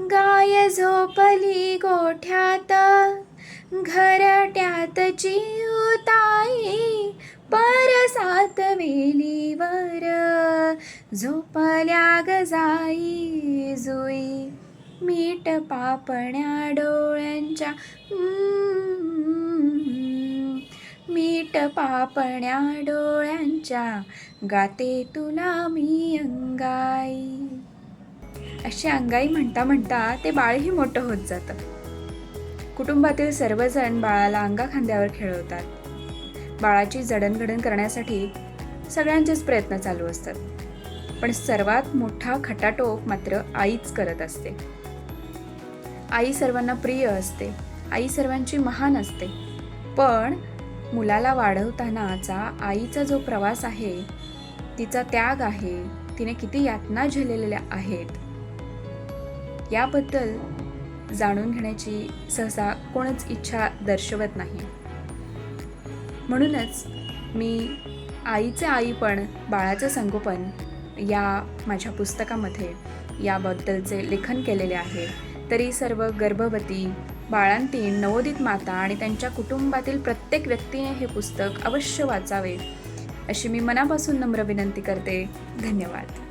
गाय झोपली गोठ्यात. घरट्यात चिवताई परसात वेलीवर. झोपल्या गजाई जुई मीठ पापण्या डोळ्यांच्या. मीठ पापण्या डोळ्यांच्या. गाते तुला मी अंगा अशी अंगाई म्हणता म्हणता ते बाळही मोठं होत जातं. कुटुंबातील सर्वजण बाळाला अंगा खांद्यावर खेळवतात. बाळाची जडणघडण करण्यासाठी सगळ्यांचेच प्रयत्न चालू असतात. पण सर्वात मोठा खटाटोप मात्र आईच करत असते. आई सर्वांना प्रिय असते. आई सर्वांची महान असते. पण मुलाला वाढवतानाचा आईचा जो प्रवास आहे तिचा त्याग आहे तिने किती यातना झेललेल्या आहेत. याबद्दल जाणून घेण्याची सहसा कोणच इच्छा दर्शवत नाही. म्हणूनच मी आईचे आईपण बाळाचं संगोपन या माझ्या पुस्तकामध्ये याबद्दलचे लेखन केलेले आहे. तरी सर्व गर्भवती बाळांतीण नवोदित माता आणि त्यांच्या कुटुंबातील प्रत्येक व्यक्तीने हे पुस्तक अवश्य वाचावे अशी मी मनापासून नम्र विनंती करते. धन्यवाद.